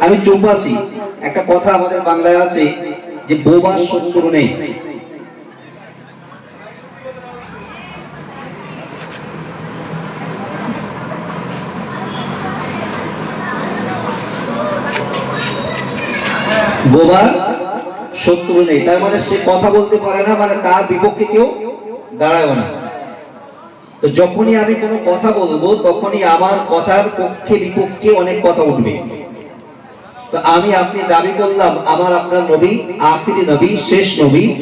আমি চুপ একটা কথা আমাদের বাংলায় আছে যে বোবার শত্রু নেই। বোবার শত্রু নেই। তার মানে সে কথা বলতে পারে না মানে তার বিপক্ষে কেউ দাঁড়ায় না। তো যখনই আমি কোনো কথা বলব, তখনই আমার কথার পক্ষে বিপক্ষে অনেক কথা উঠবে। তো আমি আপনি দাবি করলাম, আমার আপনার নবী, আখিরি নবী, শেষ নবী।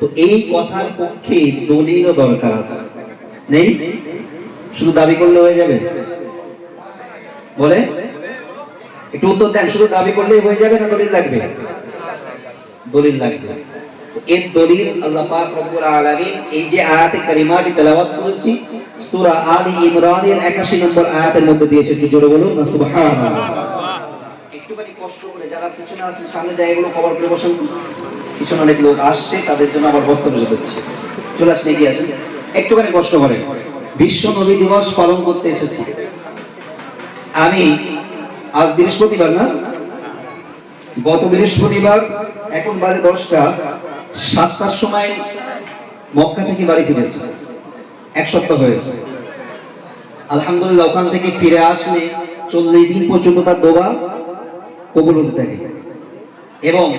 তো এই কথার পক্ষে দলিলও দরকার আছে। নেই? শুধু দাবি করলে হয়ে যাবে? বলে? একটু উত্তর দেন, শুধু দাবি করলেই হয়ে যাবে না দলিল লাগবে? দলিল লাগবে। এর দলিল আল্লাহ পাক রব্বুল আলামিন এই যে আয়াতে কারিমাটি তেলাওয়াত করেছি, সূরা আলী ইমরানের 81 নম্বর আয়াতের মধ্যে দিয়েছে একটু জোরে বলুন না সুবহানাল্লাহ। একটুখানি কষ্ট করে যারা পিছনে আছে সামনে করে বসেন। অনেক লোক আসছে, তাদের জন্য আবার বস্তা বোঝাতে হচ্ছে। চলে এগিয়ে আসেন। একটুখানি কষ্ট করে। বিশ্ব নবী দিবস পালন করতে এসেছি। আমি আজ বৃহস্পতিবার না, গত বৃহস্পতিবার, এখন বাজে দশটা। সাতটার সময় মক্কা থেকে বাড়ি ফিরেছে। এক সপ্তাহ হয়েছে। আলহামদুলিল্লাহ, ওখান থেকে ফিরে আসলে চল্লিশ দিন পর্যন্ত তার দোয়া কবুল হতে থাকে। এবং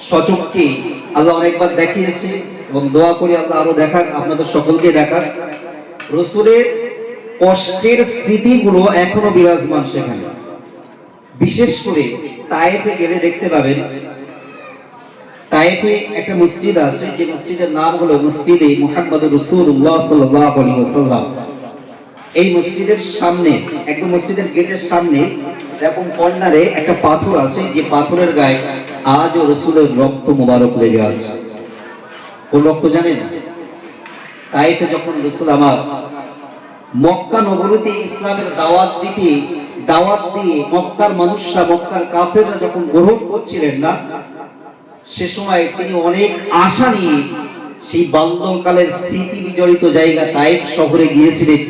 সচককে আল্লাহ অনেকবার দেখিয়েছে এবং দোয়া করি আল্লাহ আরও দেখাক, আপনাদের সকলকে দেখাক। রসুলের কষ্টের স্মৃতিগুলো এখনও বিরাজমান সেখানে। বিশেষ করে তায়েফে গেলে দেখতে পাবেন তায়েফে একটা মসজিদ আছে, যে মসজিদের নাম হলো মসজিদে মুহাম্মদ রসুল্লাহ সাল্লাহ আলী ওসাল্লাম এই মসজিদের সামনে, একদম মসজিদের গেটের সামনে, এরকম কর্নারে একটা পাথর আছে, যে পাথরের গায়ে আজও রসুলের রক্ত মোবারক লেগে আছে। কোন রক্ত জানেন? তাইফে যখন রসুল আমার মক্কা নগরীতে ইসলামের দাওয়াত দিতে, দাওয়াত দিয়ে মক্কার মানুষরা, মক্কার কাফেররা যখন গ্রহণ করছিলেন না সে সময় তিনি অনেক আশা নিয়ে সেই বাল্যকালের স্মৃতি বিজড়িত জায়গা তাইফ শহরে গিয়েছিলেন,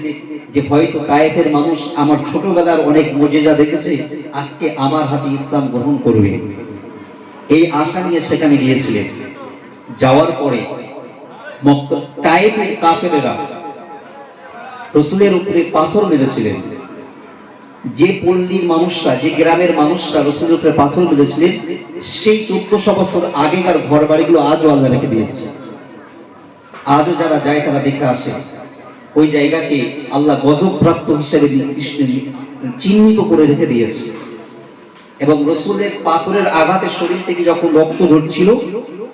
যে হয়তো তায়েফের মানুষ আমার ছোটবেলার অনেক মজেজা দেখেছে, আজকে আমার হাতে ইসলাম গ্রহণ করবে। এই আশা নিয়ে সেখানে গিয়েছিলেন। যাওয়ার পরে তায়েফের কাফেরেরা রসুলের উপরে পাথর মেরেছিলেন। যে পল্লীর মানুষরা, যে গ্রামের মানুষরা রসুলের উপরে পাথর মেরেছিলেন সেই চোদ্দশো বছর আগেকার ঘর বাড়িগুলো আজও আল্লাহ রেখে দিয়েছে। আজও যারা যায়, তারা দেখে আসে। ওই জায়গাকে আল্লাহ গজবপ্রাপ্ত হিসেবে চিহ্নিত করে রেখে দিয়েছে। এবং রসুলের পাথরের আঘাতে শরীর থেকে যখন রক্ত ঝরছিল,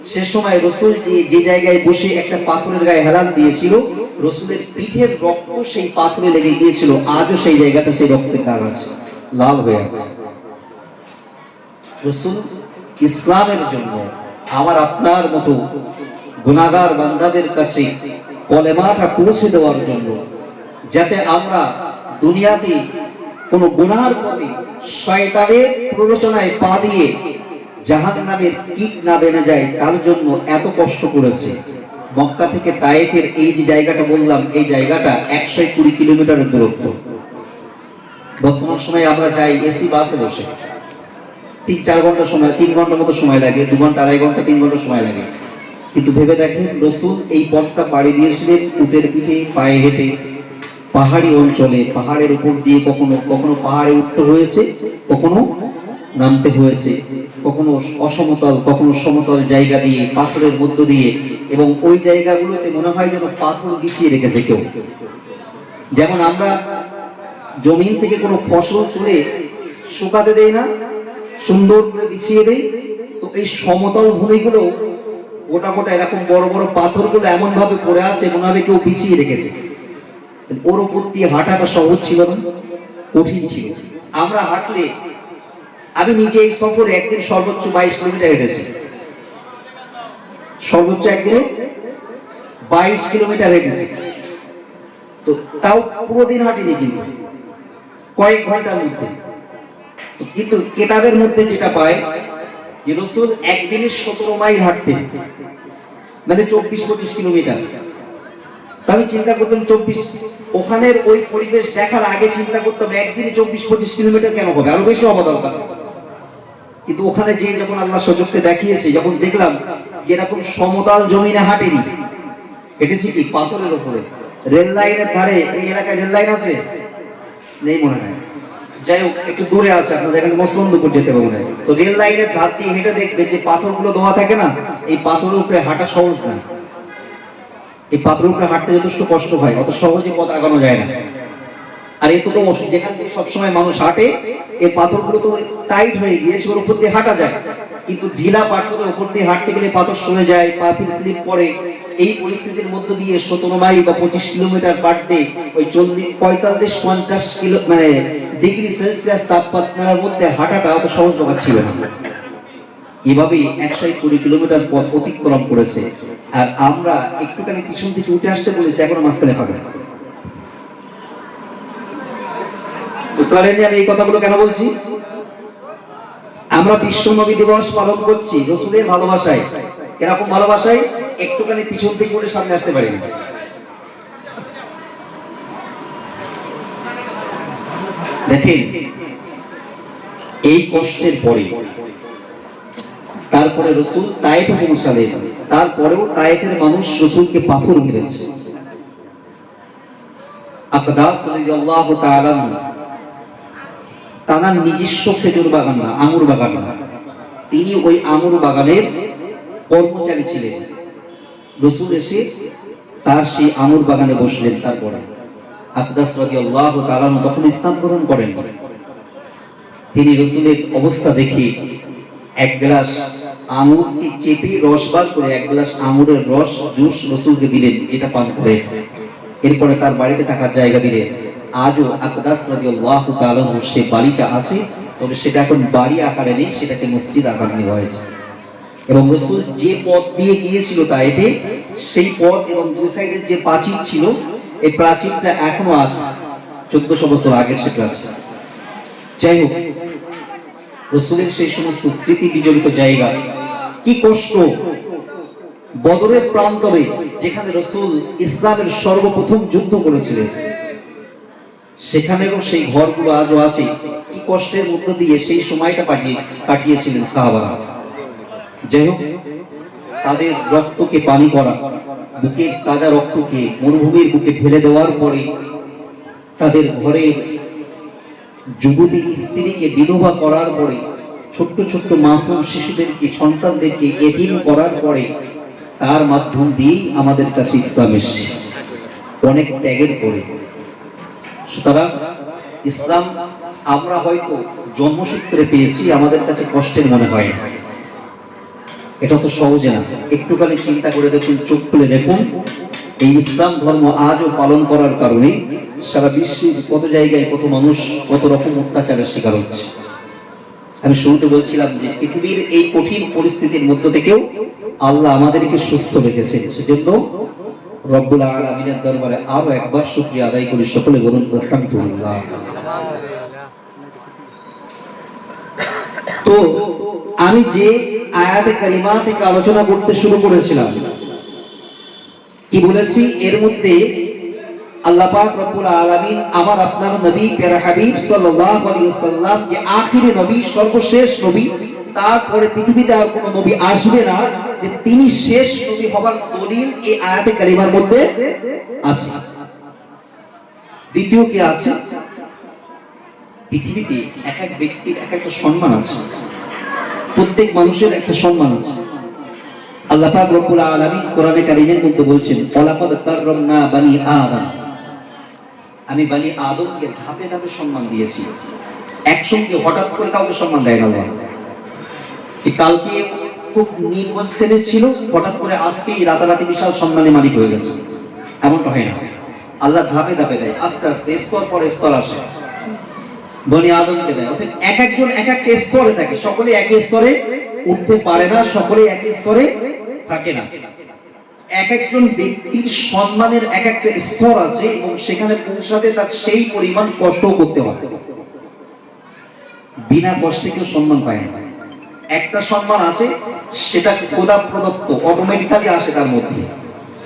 সে সময় রসুল যে যে জায়গায় বসে একটা পাথরের গায়ে হেলান দিয়েছিল রসুলের পিঠের রক্ত সেই পাথরে লেগে গিয়েছিল। আজও সেই জায়গাটা সেই রক্তের দাগ আছে, লাল হয়ে আছে। রসুল ইসলামের জন্য আমার আপনার মতো গুণাগার বান্দাদের কাছে কলেমাটা পৌঁছে দেওয়ার জন্য, যাতে আমরা দুনিয়াতে কোনো গুনার পথে শয়তানের প্ররোচনায় পা দিয়ে জাহান নামের কিট না বেনে যায়, তার জন্য এত কষ্ট করেছে। মক্কা থেকে তায়েফের এই যে জায়গাটা বললাম, এই জায়গাটা একশো কুড়ি কিলোমিটারের দূরত্ব। বর্তমান সময়ে আমরা যাই এসি বাসে বসে। তিন চার ঘণ্টা সময়, তিন ঘণ্টার মতো সময় লাগে, দু ঘণ্টা, আড়াই ঘণ্টা, তিন ঘণ্টা সময় লাগে। কিন্তু ভেবে দেখেন, রসুল এই পথটা পাড়ি দিয়েছিলেন উটের পিঠে, পায়ে হেঁটে। পাহাড়ি অঞ্চলে, পাহাড়ের উপর দিয়ে কখনো কখনো পাহাড়ে উঠতে হয়েছে, কখনো নামতে হয়েছে। কখনো অসমতল, কখনো সমতল জায়গা দিয়ে, পাথরের মধ্য দিয়ে, এবং ওই জায়গাগুলোতে মনে হয় যেন পাথর বিছিয়ে রেখেছে কেউ। যেমন আমরা জমিন থেকে কোনো ফসল তুলে শুকাতে দেই না, সুন্দর করে বিছিয়ে দেই, তো এই সমতল ভূমিগুলো গোটা গোটা এরকম বড় বড় পাথরগুলো এমন ভাবে পড়ে আছে মনে হবে কেউ বিছিয়ে রেখেছে। ওর উপর দিয়ে হাঁটাটা সহজ ছিল না, কঠিন ছিল। আমরা হাঁটলে আমি নিজে এই সফরে একদিন সর্বোচ্চ বাইশ কিলোমিটার হেঁটেছি। সর্বোচ্চ একদিনে বাইশ কিলোমিটার হেঁটেছি। তো তাও পুরো দিন হাঁটিনি কিন্তু, কয়েক ঘণ্টার মধ্যে। কিন্তু কেতাবের মধ্যে যেটা পায় যে রসুল একদিনে সতেরো মাইল হাঁটতেন মানে চব্বিশ পঁচিশ কিলোমিটার। তা আমি চিন্তা করতাম চব্বিশ, ওখানের ওই পরিবেশ দেখার আগে চিন্তা করতাম একদিনে চব্বিশ পঁচিশ কিলোমিটার কেন হবে? আরও বেশি হওয়া দরকার। কিন্তু ওখানে যে যখন আল্লাহ সজগকে দেখিয়েছে, যখন দেখলাম যে এরকম সমতল জমিনে হাঁটেনি হেঁটেছি কি পাথরের উপরে। রেল লাইনের ধারে, এই এলাকায় রেল লাইন আছে? নেই মনে হয়। যাই হোক, একটু দূরে আছে, আপনাদের এখানে মসলন্দপুর যেতে হবে মনে তো রেল লাইনের ধার দিয়ে হেঁটে দেখবে যে পাথরগুলো ধোয়া থাকে না, এই পাথরের উপরে হাঁটা সহজ না। এই পাথরের উপরে হাঁটতে যথেষ্ট কষ্ট হয়, অত সহজে পথ আগানো যায় না। আর এ তো তো অসুখ যেখান থেকে সবসময় মানুষ হাঁটে, এই পাথরগুলো তো টাইট হয়ে গিয়েছে, ওর উপর দিয়ে হাঁটা যায়। কিন্তু ঢিলা পাথরের উপর দিয়ে হাঁটতে গেলে পাথর সরে যায়, পা স্লিপ পড়ে। এই পরিস্থিতির মধ্য দিয়ে সতেরো মাইল বা পঁচিশ কিলোমিটার ডে ওই চল্লিশ পঁয়তাল্লিশ পঞ্চাশ কিলো মানে ডিগ্রি সেলসিয়াস তাপমাত্রার মধ্যে হাঁটাটা অত সহজ ব্যাপার ছিল না। এভাবেই একশো কুড়ি কিলোমিটার পথ অতিক্রম করেছে। আর আমরা একটুখানি পিছন থেকে উঠে আসতে বলেছি, এখনও মাঝখানে পাবে বুঝতে পারেননি আমি এই কথাগুলো কেন বলছি? আমরা বিশ্ব নবী দিবস পালন করছি রসুলের ভালোবাসায়। ভালোবাসায়? একটুখানি পিছন থেকে উঠে সামনে আসতে পারিনি। দেখেন, এই কষ্টের পরে, তারপরে রসুল পৌঁছালেন। তারপরেও তাইফের মানুষ রসুলকে পাথর মেরেছে। আকদাস রাদিয়াল্লাহু তাআলা তার নিজস্ব খেজুর বাগান না, আঙুর বাগান না। তিনি ওই আঙুর বাগানের কর্মচারী ছিলেন। রসুল এসে তার সেই আঙুর বাগানে বসলেন তারপরে। আকদাস তাআলা তখন ইসলাম গ্রহণ করেন। তিনি রসুলের অবস্থা দেখে এক গ্লাস আঙুরকে চেপে রস বার করে এক গ্লাস আঙুরের রস জুস রসুলকে দিলেন, এটা পান করে। এরপরে তার বাড়িতে থাকার জায়গা দিলেন। আজও আকদাস রাদিয়াল্লাহু তাআলা সে বাড়িটা আছে, তবে সেটা এখন বাড়ি আকারে নেই, সেটাকে মসজিদ আকারে নেওয়া হয়েছে। এবং রসুল যে পথ দিয়ে গিয়েছিল তাইফে সেই পথ এবং দুই সাইডের যে প্রাচীর ছিল, এই প্রাচীরটা এখনও আছে। চোদ্দশো বছর আগের সেটা আছে। যাই হোক, রসুলের সেই সমস্ত স্মৃতি বিজড়িত জায়গা, কি কষ্ট! বদরের প্রান্তরে যেখানে রসুল ইসলামের সর্বপ্রথম যুদ্ধ করেছিলেন সেখানেও সেই ঘরগুলো আজও আছে। কি কষ্টের মধ্য দিয়ে সেই সময়টা পাঠিয়ে পাঠিয়েছিলেন সাহাবারা। যাই হোক, তাদের রক্তকে পানি করা বুকের তাজা রক্তকে মরুভূমির বুকে ঢেলে দেওয়ার পরে তাদের ঘরে যুবতী স্ত্রীকে বিধবা করার পরে, ছোট্ট ছোট্ট মাসুম শিশুদেরকে, সন্তানদেরকে এদিন করার পরে তার মাধ্যম দিয়েই আমাদের কাছে ইসলাম এসছে। অনেক ত্যাগের পরে। সুতরাং ইসলাম আমরা হয়তো জন্মসূত্রে পেয়েছি, আমাদের কাছে কষ্টের মনে হয়। এটা তো সহজে না। একটুখানি চিন্তা করে দেখুন, চোখ খুলে দেখুন। এই ইসলাম ধর্ম আজও পালন করার কারণে সারা বিশ্বের কত জায়গায় কত মানুষ কত রকম অত্যাচারের শিকার হচ্ছে। আমি শুরুতে বলছিলাম যে পৃথিবীর এই কঠিন পরিস্থিতির মধ্য থেকেও আল্লাহ আমাদেরকে সুস্থ রেখেছেন। সেজন্য রব্বুল আলমিনের দরবারে আরও একবার শুক্রিয়া আদায় করি, সকলে বলুন, আলহামদুলিল্লাহ। তো আমি যে আয়াতে কালিমা থেকে আলোচনা করতে শুরু করেছিলাম, কি বলেছি? এর মধ্যে আল্লাহ পাক রব্বুল আলামিন আমার আপনার নবী, প্যারা হাবিব সাল্লাল্লাহু আলাইহি সাল্লাম যে আখিরি নবী, সর্বশেষ নবী, তারপরে পৃথিবীতে আর কোনো নবী আসবে না যে তিনি শেষ নবী হবার দলিল এই আয়াতে কালিমার মধ্যে আছে। দ্বিতীয় কি আছে? পৃথিবীতে এক এক ব্যক্তির এক একটা সম্মান আছে। প্রত্যেক মানুষের একটা সম্মান আছে। আল্লাহ পাক রব্বুল আলামিন কোরআনে মধ্যে বলছেন, ওয়ালাকাদ কাররামনা বানি আদম। আমি বানি আদমকে ধাপে ধাপে সম্মান দিয়েছি। একসঙ্গে হঠাৎ করে কাউকে সম্মান দেয় না কালকে খুব নির্মল শ্রেণির ছিল। হঠাৎ করে আজকেই রাতারাতি বিশাল সম্মানে মালিক হয়ে গেছে। এমনটা হয় না। আল্লাহ ধাপে ধাপে দেয়, আস্তে আস্তে, স্তর পর স্তর আসে। বনি আদমকে দেয়। অর্থাৎ এক একজন এক একটা স্তরে থাকে। সকলে এক স্তরে উঠতে পারে না, সকলে এক স্তরে থাকে না। এক একজন ব্যক্তির সম্মানের এক একটা স্তর আছে এবং সেখানে পৌঁছাতে তার সেই পরিমাণ কষ্ট করতে হয়। বিনা কষ্টে কেউ সম্মান পায় না। একটা সম্মান আছে সেটা খোদা প্রদত্ত? অটোমেটিক্যালি আসে তার মধ্যে।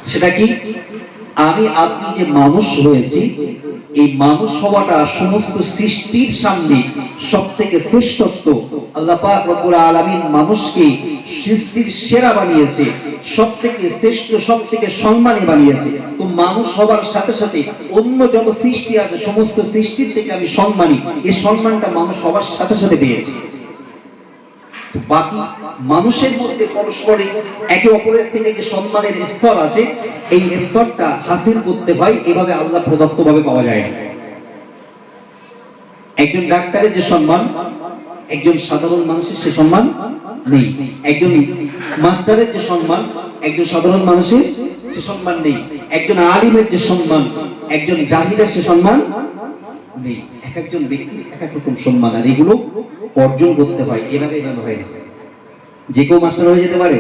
সেটা কি? আমি, আপনি যে মানুষ হয়েছি, এই মানুষ হওয়াটা সমস্ত সৃষ্টির সামনে সব থেকে শ্রেষ্ঠত্ব মানুষকে সৃষ্টির সেরা বানিয়েছে সব থেকে শ্রেষ্ঠ সব থেকে সম্মানী বানিয়েছে। তো মানুষ হওয়ার সাথে সাথে অন্য যত সৃষ্টি আছে, সমস্ত সৃষ্টির থেকে আমি সম্মানী। এই সম্মানটা মানুষ হওয়ার সাথে সাথে পেয়েছি। বাকি মানুষের মধ্যে পরস্পরে একে অপরের থেকে যে সম্মানের স্তর আছে, এই স্তরটা হাসিল করতে হয়, এভাবে আল্লাহ প্রদত্ত ভাবে পাওয়া যায় না। একজন ডাক্তারের যে সম্মান, একজন সাধারণ মানুষের সে সম্মান নেই। একজন মাস্টারের যে সম্মান, একজন সাধারণ মানুষের সে সম্মান নেই। একজন আলিমের যে সম্মান, একজন জাহিরের সে সম্মান নেই। এক একজন ব্যক্তির এক এক রকম সম্মান, আর এগুলো অর্জন করতে হয়। এভাবে এভাবে হয় না। যে কেউ মাস্টার হয়ে যেতে পারে,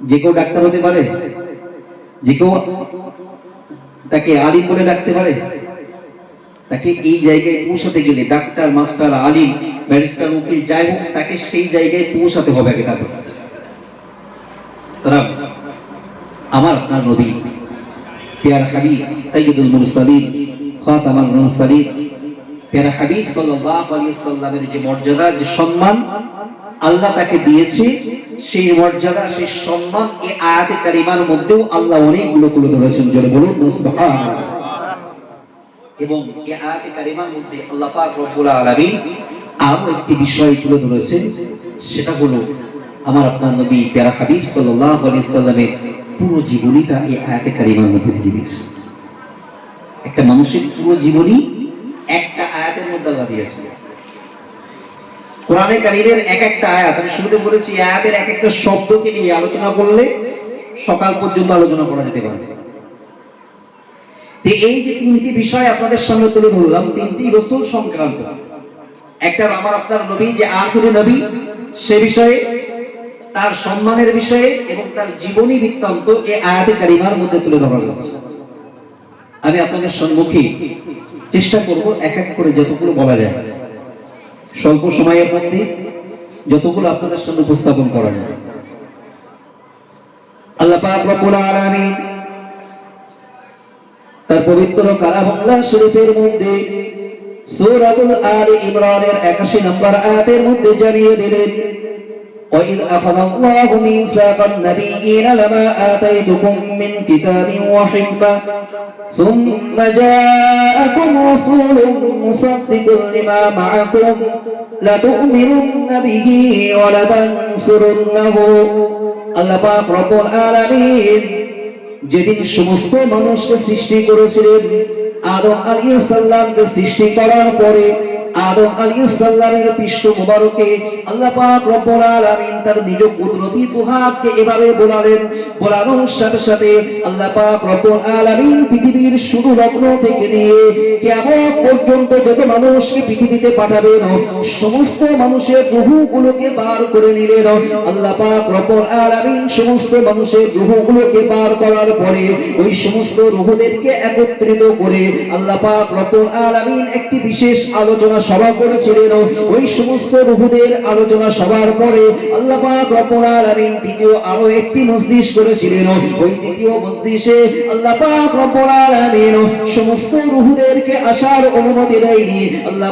যে কেউ ডাক্তার হতে পারে, যে কেউ তাকে আলিম বলে ডাকতে পারে, তাকে এই জায়গায় পৌঁছাতে গেলে ডাক্তার, মাস্টার, আলিম, ব্যারিস্টার, উকিল যাই হোক, তাকে সেই জায়গায় পৌঁছাতে হবে আগে তারপর। তারা আমার আপনার নবী, পেয়ার হাবিব সাইয়্যিদুল মুরসালিন, খাতামুল মুরসালিন হাবিব সাল্লামের যে মর্যাদা, যে সম্মান আল্লাহ তাকে দিয়েছে, সেই মর্যাদা, সেই সম্মান আয়াতে কারিমার মধ্যেও আল্লাহ অনেকগুলো তুলে ধরেছেন। বলুন এবং আয়াতে কারিমার মধ্যে আল্লাহ পাক রব্বুল আরও একটি বিষয় তুলে ধরেছেন, সেটা হলো আমার আপনার নবী পেয়ারা হাবিব আলাইহি সাল্লামের পুরো জীবনীটা এই আয়াতে কারিমার মধ্যে দিয়ে দিয়েছে একটা মানুষের পুরো জীবনী একটা আয়াতের মধ্যে আল্লাহ দিয়েছে। কোরআনে কারিমের এক একটা আয়াত, আমি শুরুতে বলেছি আয়াতের এক একটা শব্দকে নিয়ে আলোচনা করলে সকাল পর্যন্ত আলোচনা করা যেতে পারে। এই যে তিনটি বিষয় আপনাদের সামনে তুলে ধরলাম, তিনটি রসুল সংক্রান্ত। একটা আমার আপনার নবী, যে আখিরি নবী, সে বিষয়ে, তার সম্মানের বিষয়ে এবং তার জীবনী বৃত্তান্ত এই আয়াতে কারিমার মধ্যে তুলে ধরা হয়েছে। আমি আপনাদের সম্মুখে চেষ্টা করব এক এক করে যতগুলো বলা যায়। স্বল্প সময়ের মধ্যে যতগুলো আপনাদের সামনে উপস্থাপন করা যায়। আল্লাহ পাক রব্বুল তার পবিত্র কালামুল্লাহ শরীফের মধ্যে সূরাতুল আলে ইমরানের 81 নম্বর আয়াতের মধ্যে জানিয়ে দিলেন وإذ أخذ الله ميثاق النبيين لما آتيتكم من كتاب وحكمة ثم جاءكم رسول مصدق لما معكم لتؤمنن به ولتنصرنه আল্লাহ পাক রব্বুল আলামিন যেদিন সমস্ত মানুষকে সৃষ্টি করেছিলেন আদম আলাইহিস সালামকে সৃষ্টি করার পরে আদম আলাইহিস সালামের পৃষ্ঠ মুবারকে আল্লাহ পাক রব্বুল আলামিন তার নিজ কুদরতি দুহাতকে এভাবে বোলালেন। বোলানোর সাথে সাথে আল্লাহ পাক রব্বুল আলামিন পৃথিবীর শুরু লগ্ন থেকে নিয়ে কিয়ামত পর্যন্ত যত মানুষকে পৃথিবীতে পাঠাবেন, সমস্ত মানুষের রূহগুলোকে বার করে নিলেন। আল্লাহ পাক রব্বুল আলামিন সমস্ত মানুষের রূহগুলোকে পার করার পরে ওই সমস্ত রূহদেরকে একত্রিত করে আল্লাহ পাক রব্বুল আলামিন একটি বিশেষ আলোচনা সভা করেছিলেন। ওই সমস্ত রূহদের আলোচনা সভার পরে আল্লাহ পাক দ্বিতীয় আরও একটি করেছিলেন। ওই দ্বিতীয় আল্লাহ সমস্ত রূহদেরকে আসার অনুমতি দেয়নি। আল্লাহ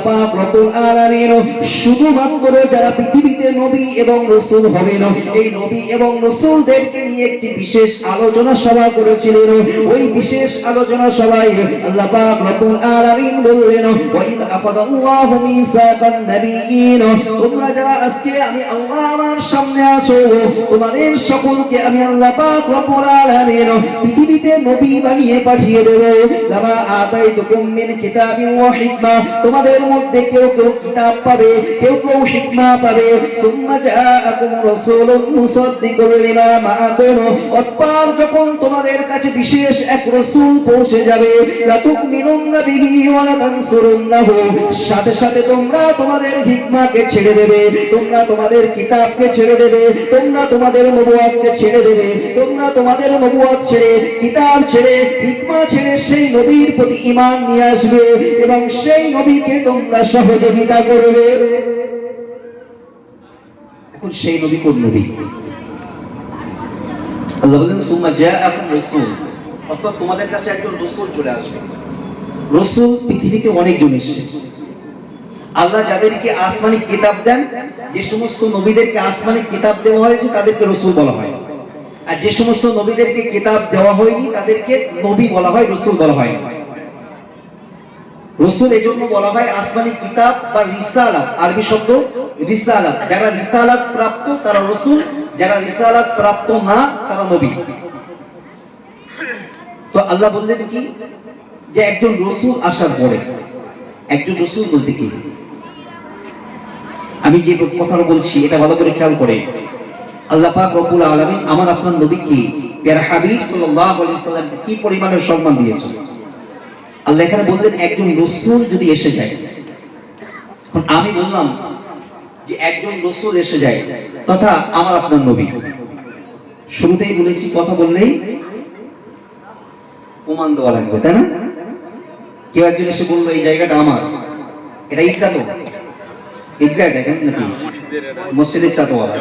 শুধুমাত্র যারা পৃথিবীতে নবী এবং রাসূল হবেন, এই নবী এবং রাসূলদেরকে নিয়ে একটি বিশেষ আলোচনা সভা করেছিলেন। ওই বিশেষ আলোচনা সভায় আল্লাহ বললেন মিসাকান নাবিয়িন তোমরা যারা আজকে আমি আল্লাহ সামনে আছো, তোমাদের সকলকে আমি আল্লাহ পাক রব্বুল আলামিন পৃথিবীতে নবী বানিয়ে পাঠিয়ে দেব। লামা আতাইতুকুম মিন কিতাবিন ওয়া হিকমা। তোমাদের মধ্যে কেউ কেউ কিতাব পাবে, কেউ কেউ হিকমা পাবে। সুম্মা জাআকুম রাসূলুন মুসাদ্দিকুল লিমা মাআকুম। অতঃপর যখন তোমাদের কাছে বিশেষ এক রাসূল পৌঁছে যাবে লাতুমিনুন্না বিহি ওয়া সাথে সাথে তোমরা তোমাদের হিকমাকে ছেড়ে দেবে, তোমরা তোমাদের কিতাবকে ছেড়ে দেবে, তোমরা তোমাদের নবুয়াতকে ছেড়ে দেবে, তোমরা তোমাদের নবুয়াত ছেড়ে, কিতাব ছেড়ে, হিকমা ছেড়ে সেই নবীর প্রতি ঈমান নিয়ে আসবে এবং সেই নবীকে তোমরা সহযোগিতা করবে। এখন সেই নবী কোন নবী? আল্লাহ বলেন, সুম্মা জাআকুম রাসূল। অর্থাৎ তোমাদের কাছে একজন রসুল চলে আসবে। রসুল পৃথিবীতে অনেকজন এসছে। আল্লাহ যাদেরকে আসমানি কিতাব দেন, যে সমস্ত নবীদেরকে আসমানি কিতাব দেওয়া হয়েছে, তাদেরকে রসুল বলা হয়। আর যে সমস্ত নবীদেরকে কিতাব দেওয়া হয়নি, তাদেরকে নবী বলা হয়, রসুল বলা হয়। রসুল এজন্য বলা হয়, আসমানি কিতাব বা রিসালাত, আরবি শব্দ রিসালাত। যারা রিসালাত প্রাপ্ত, তারা রসুল, যারা রিসালাত প্রাপ্ত না তারা নবী। তো আল্লাহ বললেন কি? যে একজন রসুল আসার পরে, একজন রসুল বলতে কি? আমি যে কথাটা বলছি, এটা ভালো করে খেয়াল করে। আল্লাহ পাক রব্বুল আলামিন আমার আপনার নবীকে, পেয়ারা হাবিব সাল্লাল্লাহু কি পরিমাণের সম্মান দিয়েছে আল্লাহ এখানে বললেন, একজন রসুল যদি এসে যায়, এখন আমি বললাম যে একজন রসুল এসে যায়, তথা আমার আপনার নবী। শুরুতেই বলেছি, কথা বললেই প্রমাণ দেওয়া লাগবে, তাই না? কেউ একজন এসে বলল, এই জায়গাটা আমার, এটা ঈদগা তো ঈদগা এটা কেমন নাকি? মসজিদের চাতোয়ালা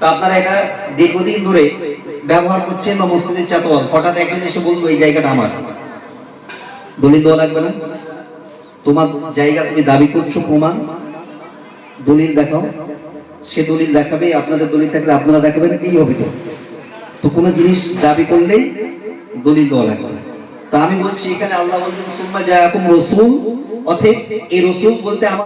তো আপনারা এটা দীর্ঘদিন ধরে ব্যবহার করছেন বা মসজিদের চাতোয়াল হঠাৎ একজন এসে বলব এই জায়গাটা আমার। দলিল দেওয়া লাগবে না। তোমার জায়গা তুমি দাবি করছ, প্রমাণ। দলিল দেখাও। সে দলিল দেখাবে, আপনাদের দলিল থাকলে আপনারা দেখাবেন, এই হবে তো কোনো জিনিস দাবি করলেই দলিল দেওয়া লাগবে তা আমি বলছি, এখানে আল্লাহ বলছেন, সুম্মা জায়াকুম রসুল। অতএব এই রসুল বলতে আমার